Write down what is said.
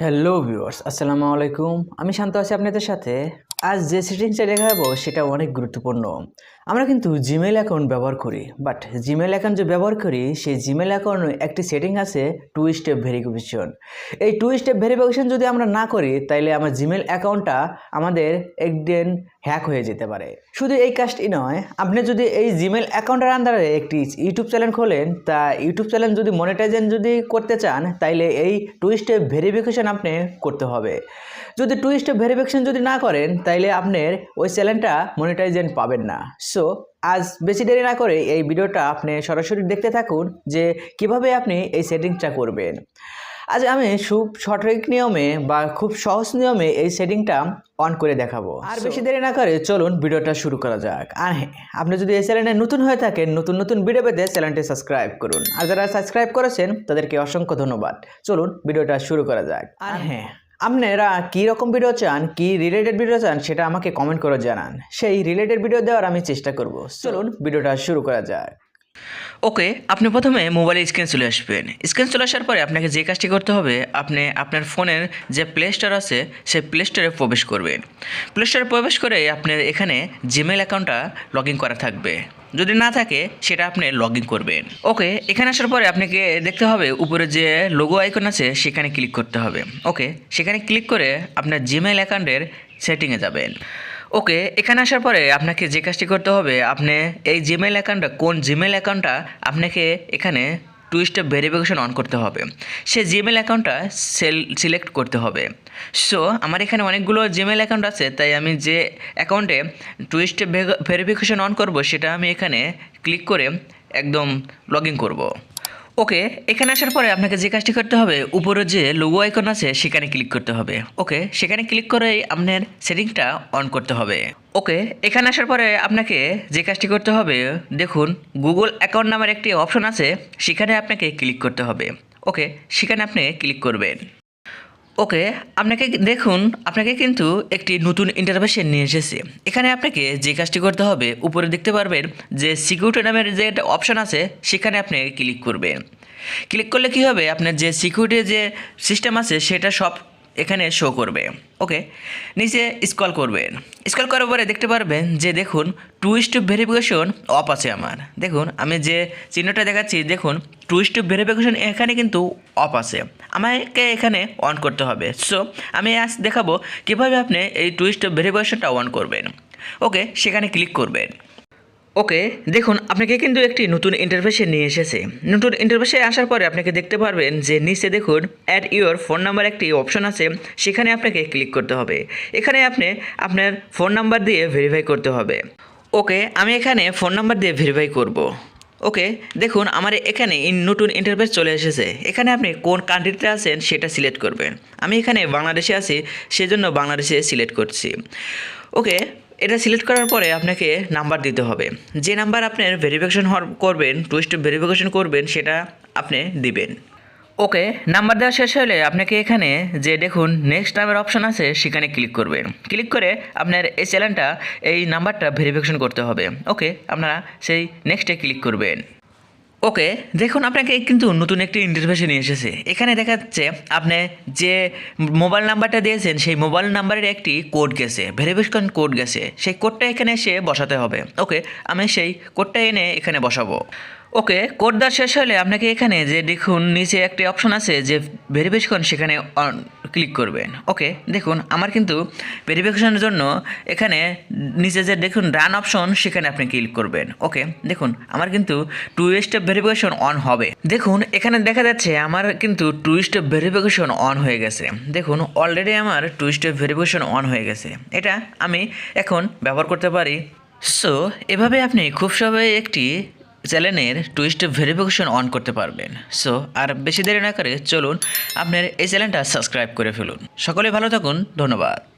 Hello viewers আসসালামু আলাইকুম। আমি শান্ত আছি আপনাদের সাথে। আজ যে সেটিংসটা দেখাবো সেটা অনেক গুরুত্বপূর্ণ। আমরা কিন্তু জিমেল অ্যাকাউন্ট ব্যবহার করি বাট জিমেল অ্যাকাউন্ট যে ব্যবহার করি, সেই জিমেল অ্যাকাউন্ট একটি সেটিং আছে টু স্টেপ ভেরিফিকেশন এই টু স্টেপ ভেরিফিকেশন যদি আমরা না করি, তাইলে আমার জিমেল অ্যাকাউন্টটা আমাদের একদিন হ্যাক হয়ে যেতে পারে। শুধু এই কাজটি নয়, আপনি যদি এই জিমেল অ্যাকাউন্টের আন্ডারে একটি ইউটিউব চ্যানেল খোলেন, তা ইউটিউব চ্যানেল যদি মনিটাইজেশন যদি করতে চান, তাইলে এই টু স্টেপ ভেরিফিকেশন আপনি করতে হবে। যদি টু স্টেপ ভেরিফিকেশন যদি না করেন তাইলে আপনার ওই চ্যানেলটা মনিটাইজেশন পাবেন না। সো আজ বেশি দেরি না করে এই ভিডিওটা আপনি সরাসরি দেখতে থাকুন যে কীভাবে আপনি এই সেটিংসটা করবেন। আজ আমি খুব সঠিক নিয়মে বা খুব সহজ নিয়মে এই সেটিংটা অন করে দেখাবো। আর বেশি দেরি না করে চলুন ভিডিওটা শুরু করা যাক। আর হ্যাঁ আপনি যদি এই চ্যানেলে নতুন হয়ে থাকেন নতুন নতুন ভিডিও পেতে চ্যানেলটি সাবস্ক্রাইব করুন। আর যারা সাবস্ক্রাইব করেছেন তাদেরকে অসংখ্য ধন্যবাদ। চলুন ভিডিওটা শুরু করা যাক। আর হ্যাঁ আপনারা কী রকম ভিডিও চান, কি রিলেটেড ভিডিও চান, সেটা আমাকে কমেন্ট করে জানান। সেই রিলেটেড ভিডিও দেওয়ার আমি চেষ্টা করব। চলুন, ভিডিওটা শুরু করা যাক। ওকে, আপনি প্রথমে মোবাইলে স্ক্রিন চলে আসবেন। স্ক্রিন চলে আসার পরে আপনাকে যে কাজটি করতে হবে, আপনি আপনার ফোনের যে প্লে স্টোর আছে, সেই প্লে স্টোরে প্রবেশ করবেন। প্লে স্টোরে প্রবেশ করে আপনার এখানে জিমেল অ্যাকাউন্টটা লগ ইন করা থাকবে। যদি না থাকে, সেটা আপনি লগ ইন করবেন। ওকে এখানে আসার পরে আপনাকে দেখতে হবে, উপরে যে লোগো আইকন আছে, সেখানে ক্লিক করতে হবে। ওকে সেখানে ক্লিক করে আপনার জিমেল অ্যাকাউন্টের সেটিংয়ে যাবেন। ওকে এখানে আসার পরে আপনাকে যে কাজটি করতে হবে, আপনি এই জিমেল অ্যাকাউন্টটা কোন জিমেল অ্যাকাউন্টটা আপনাকে এখানে টু ভেরিফিকেশন অন করতে হবে। সে জিমেল অ্যাকাউন্টটা সেল সিলেক্ট করতে হবে। সো আমার এখানে অনেকগুলো জিমেল অ্যাকাউন্ট আছে, তাই আমি যে অ্যাকাউন্টে টু স্টেপ ভেরিফিকেশন অন করব, সেটা আমি এখানে ক্লিক করে একদম লগ ইন করব। ওকে, এখানে আসার পরে আপনাকে যে কাজটি করতে হবে, উপরে যে লোগো আইকন আছে, সেখানে ক্লিক করতে হবে। ওকে, সেখানে ক্লিক করেই আপনার সেটিংটা অন করতে হবে। ওকে, এখানে আসার পরে আপনাকে যে কাজটি করতে হবে, দেখুন গুগল অ্যাকাউন্ট নামের একটি অপশন আছে, সেখানে আপনাকে ক্লিক করতে হবে। ওকে, সেখানে আপনি ক্লিক করবেন। ওকে, আপনাকে দেখুন, আপনাকে কিন্তু একটি নতুন ইন্টারভেশন নিয়ে এসেছে। এখানে আপনাকে যে কাজটি করতে হবে, উপরে দেখতে পারবেন যে সিকিউরিটি নামের যে একটা অপশান আছে, সেখানে আপনি ক্লিক করবেন। ক্লিক করলে কি হবে? আপনার যে সিকিউরিটি যে সিস্টেম আছে, সেটা সব এখানে শো করবে। ওকে, নিচে স্কল করবেন। স্কল করার পরে দেখতে পারবেন যে দেখুন টু স্টেপ ভেরিফিকেশন অফ আছে আমার। দেখুন, আমি যে চিহ্নটা দেখাচ্ছি, দেখুন টু স্টেপ ভেরিফিকেশন এখানে কিন্তু অফ আছে। আমাকে এখানে অন করতে হবে। সো আমি আজ দেখাবো কীভাবে আপনি এই টু স্টেপ ভেরিফিকেশনটা অন করবেন। ওকে সেখানে ক্লিক করবেন। ওকে দেখুন, আপনাকে কিন্তু একটি নতুন ইন্টারফেসে নিয়ে এসেছে। নতুন ইন্টারফেসে আসার পরে আপনাকে দেখতে পারবেন যে নিচে দেখুন অ্যাড ইউর ফোন নাম্বার একটি অপশন আছে। সেখানে আপনাকে ক্লিক করতে হবে। এখানে আপনি আপনার ফোন নাম্বার দিয়ে ভেরিফাই করতে হবে। ওকে আমি এখানে ফোন নাম্বার দিয়ে ভেরিফাই করব। ওকে, দেখুন, আমার এখানে নতুন ইন্টারভেস চলে এসেছে। এখানে আপনি কোন কান্ট্রিতে আছেন সেটা সিলেক্ট করবেন। আমি এখানে বাংলাদেশে আছি, সেজন্য বাংলাদেশে সিলেক্ট করছি। ওকে, এটা সিলেক্ট করার পরে আপনাকে নাম্বার দিতে হবে। যে নাম্বার আপনার ভেরিফিকেশন করবেন টুইস্ট ভেরিফিকেশন করবেন, সেটা আপনি দিবেন। ওকে নাম্বার দেওয়া শেষ হলে আপনাকে এখানে যে দেখুন নেক্সট টাইমের অপশন আছে, সেখানে ক্লিক করবেন ক্লিক করে আপনার এই চ্যানেলটা এই নাম্বারটা ভেরিফিকেশন করতে হবে। ওকে, আপনারা সেই নেক্সটে ক্লিক করবেন। ওকে, দেখুন, আপনাকে কিন্তু নতুন একটি ইন্টারভেশন নিয়ে এসেছে। এখানে দেখা যাচ্ছে, আপনি যে মোবাইল নাম্বারটা দিয়েছেন, সেই মোবাইল নাম্বারের একটি কোড গেছে ভেরিফিকেশন কোড গেছে। সেই কোডটা এখানে এসে বসাতে হবে। ওকে, আমি সেই কোডটা এনে এখানে বসাবো। ওকে কোড দেওয়া শেষ হলে আপনাকে এখানে যে দেখুন, নিচে একটি অপশন আছে যে ভেরিফিকেশন সেখানে ক্লিক করবেন। ওকে দেখুন, আমার কিন্তু ভেরিফিকেশনের জন্য এখানে নিচে যে দেখুন রান অপশন সেখানে আপনি ক্লিক করবেন। ওকে দেখুন, আমার কিন্তু টু স্টেপ ভেরিফিকেশন অন হবে। দেখুন, এখানে দেখা যাচ্ছে আমার কিন্তু টু স্টেপ ভেরিফিকেশন অন হয়ে গেছে। দেখুন অলরেডি আমার টু স্টেপ ভেরিফিকেশন অন হয়ে গেছে। এটা আমি এখন ব্যবহার করতে পারি। সো এভাবে আপনি খুব সবাই একটি চ্যানেলের টুইস্ট ভেরিফিকেশন অন করতে পারবেন। সো আর বেশি দেরি না করে চলুন, আপনার এই চ্যানেলটা সাবস্ক্রাইব করে ফেলুন। সকলে ভালো থাকুন, ধন্যবাদ।